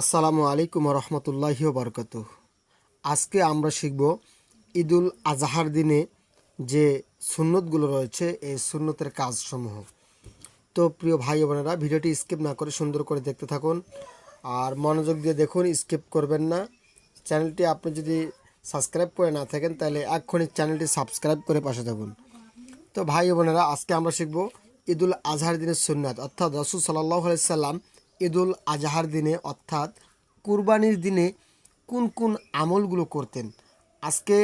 আসসালামু আলাইকুম রহমতুল্লাহি বরকত আজকে আমরা শিখব ঈদুল আজহার দিনে যে সুন্নতগুলো রয়েছে, এই সুন্নতের কাজসমূহ। তো প্রিয় ভাই বোনেরা, ভিডিওটি স্কিপ না করে সুন্দর করে দেখতে থাকুন আর মনোযোগ দিয়ে দেখুন, স্কিপ করবেন না। চ্যানেলটি আপনি যদি সাবস্ক্রাইব করে না থাকেন, তাহলে এক্ষুনি চ্যানেলটি সাবস্ক্রাইব করে পাশে থাকুন। তো ভাই বোনেরা, আজকে আমরা শিখব ঈদুল আজহার দিনের সুন্নাত। অর্থাৎ রসুল সাল্লাহ সাল্লাম ঈদুল আজহার দিনে, অর্থাৎ কুরবানির দিনে কোন কোন আমলগুলো করতেন? আজকে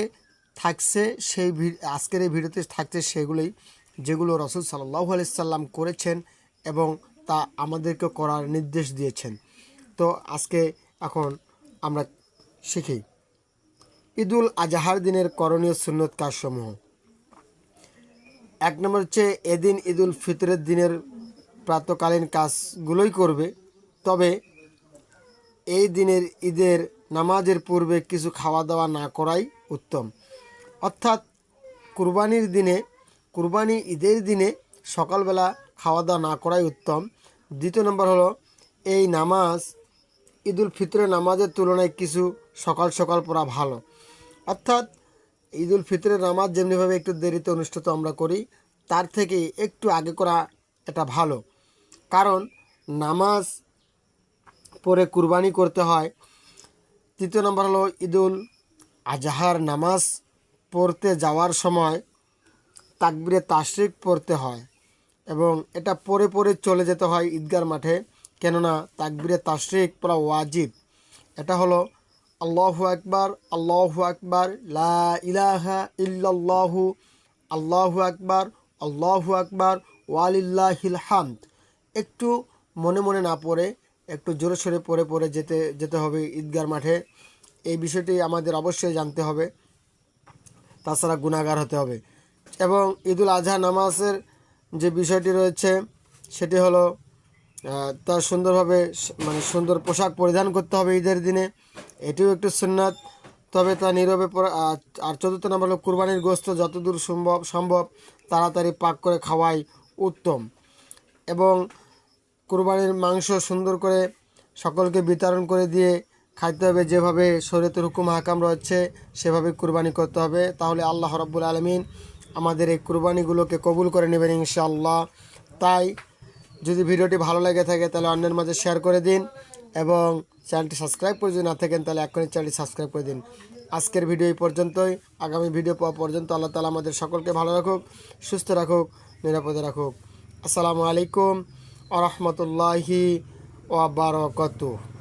থাকছে সেই আজকের এই ভিডিওতে থাকছে সেগুলোই, যেগুলো রসুল সাল্লাহ সাল্লাম করেছেন এবং তা আমাদেরকে করার নির্দেশ দিয়েছেন। তো আজকে এখন আমরা শিখি। ঈদুল আজহার দিনের করণীয় সুন্নত কাজসমূহ। এক নম্বর হচ্ছে, এদিন ঈদুল ফিতরের দিনের প্রাতকালীন কাজগুলোই করবে। তবে এই দিনের ঈদের নামাজের পূর্বে কিছু খাওয়া দাওয়া না করাই উত্তম। অর্থাৎ কুরবানির দিনে, কুরবানি ঈদের দিনে সকালবেলা খাওয়া দাওয়া না করাই উত্তম। দ্বিতীয় নম্বর হলো, এই নামাজ, ঈদুল ফিতরের নামাজের তুলনায় কিছু সকাল সকাল পড়া ভালো। অর্থাৎ ঈদুল ফিতরের নামাজ যেমনিভাবে একটু দেরিতে অনুষ্ঠিত আমরা করি, তার থেকে একটু আগে করা এটা ভালো। কারণ নামাজ পরে কুরবানি করতে হয়। তৃতীয় নম্বর হলো ঈদুল আজহার নামাজ পড়তে যাওয়ার সময় তাকবিরে তাশরিক পড়তে হয় এবং এটা পরে পরে চলে যেতে হয় ঈদগার মাঠে। কেননা তাকবিরে তাশরিক পড়া ওয়াজিব। এটা হলো আল্লাহু আকবার আল্লাহু আকবার, লা ইলাহা ইল্লাল্লাহু, আল্লাহু আকবার আল্লাহু আকবার, ওয়ালিল্লাহিল হামদ। একটু মনে মনে না পড়ে একটু জোরে সোরে পড়ে পড়ে যেতে যেতে হবে ঈদগার মাঠে। এই বিষয়টি আমাদের অবশ্যই জানতে হবে। তাছাড়া গুণাগার হতে হবে। এবং ঈদুল আজহা নামাজের যে বিষয়টি রয়েছে, সেটি হলো তার সুন্দরভাবে মানে সুন্দর পোশাক পরিধান করতে হবে ঈদের দিনে। এটিও একটু সুন্নাত। তবে তা নীরবে পরা- আর আর চতুর্থ নম্বর হলো কুরবানির গোস্ত যতদূর সম্ভব সম্ভব তাড়াতাড়ি পাক করে খাওয়াই উত্তম। এবং কুরবানির মাংস সুন্দর করে সকলকে বিতরণ করে দিয়ে খাইতে হবে। যেভাবে শরীয়তের হুকুম হাকাম রয়েছে, সেভাবে কুরবানি করতে হবে। তাহলে আল্লাহ রব্বুল আলমিন আমাদের এই কুরবানিগুলোকে কবুল করে নেবেন ইনশাআল্লাহ। তাই যদি ভিডিওটি ভালো লেগে থাকে, তাহলে অন্যের মাঝে শেয়ার করে দিন এবং চ্যানেলটি সাবস্ক্রাইব করে যদি না থাকেন, তাহলে এখনই চ্যানেলটি সাবস্ক্রাইব করে দিন। আজকের ভিডিও এই পর্যন্তই। আগামী ভিডিও পাওয়া পর্যন্ত আল্লাহ তালা আমাদের সকলকে ভালো রাখুক, সুস্থ রাখুক, নিরাপদে রাখুক। আসসালামু আলাইকুম। আ রহমতুল্লাহি ওয়াবারকাতুহ